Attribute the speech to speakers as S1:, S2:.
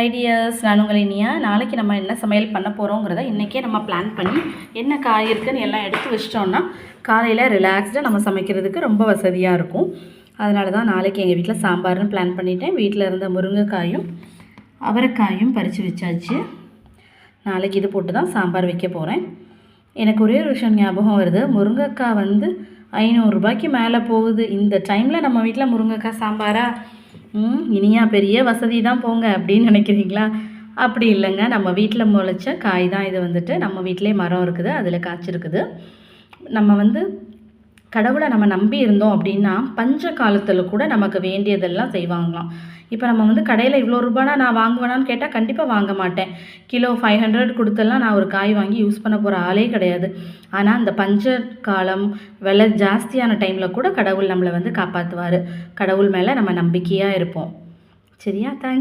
S1: Ideas tears நான் உங்கள் இனியா. நாளைக்கு நம்ம என்ன சமையல் பண்ண போகிறோங்கிறத இன்றைக்கே நம்ம பிளான் பண்ணி என்ன காய் இருக்குன்னு எல்லாம் எடுத்து வச்சிட்டோம்னா காலையில் ரிலாக்ஸ்டாக நம்ம சமைக்கிறதுக்கு ரொம்ப வசதியாக இருக்கும். அதனால தான் நாளைக்கு எங்கள் வீட்டில் சாம்பார்னு பிளான் பண்ணிட்டேன். வீட்டில் இருந்த முருங்கைக்காயும் அவரைக்காயும் பறித்து வச்சாச்சு. நாளைக்கு இது போட்டு தான் சாம்பார் வைக்க போகிறேன் எனக்கு ஒரே ஒரு விஷயம் ஞாபகம் வருது. முருங்கைக்காய் வந்து ஐநூறுரூபாய்க்கு மேலே போகுது. இந்த டைமில் நம்ம வீட்டில் முருங்கைக்காய் சாம்பாராக இனியா பெரிய வசதி தான் போங்க அப்படின்னு நினைக்கிறீங்களா? அப்படி இல்லைங்க. நம்ம வீட்டில் முளைச்ச காய் தான் இது வந்துட்டு. நம்ம வீட்டிலே மரம் இருக்குது அதில் காய்ச்சிருக்குது. நம்ம வந்து கடவுளை நம்ம நம்பி இருந்தோம் அப்படின்னா பஞ்ச காலத்தில் கூட நமக்கு வேண்டியதெல்லாம் செய்வாங்களாம். இப்போ நம்ம வந்து கடையில் இவ்வளோ ரூபானா நான் வாங்குவேனான்னு கேட்டால் கண்டிப்பாக வாங்க மாட்டேன். கிலோ ஃபைவ் ஹண்ட்ரட் கொடுத்தெல்லாம் நான் ஒரு காய் வாங்கி யூஸ் பண்ண போகிற ஆளே கிடையாது. ஆனால் அந்த பஞ்ச காலம் விலை ஜாஸ்தியான டைமில் கூட கடவுள் நம்மளை வந்து காப்பாற்றுவார் கடவுள் மேலே நம்ம நம்பிக்கையாக இருப்போம். சரியா? தேங்க்யூ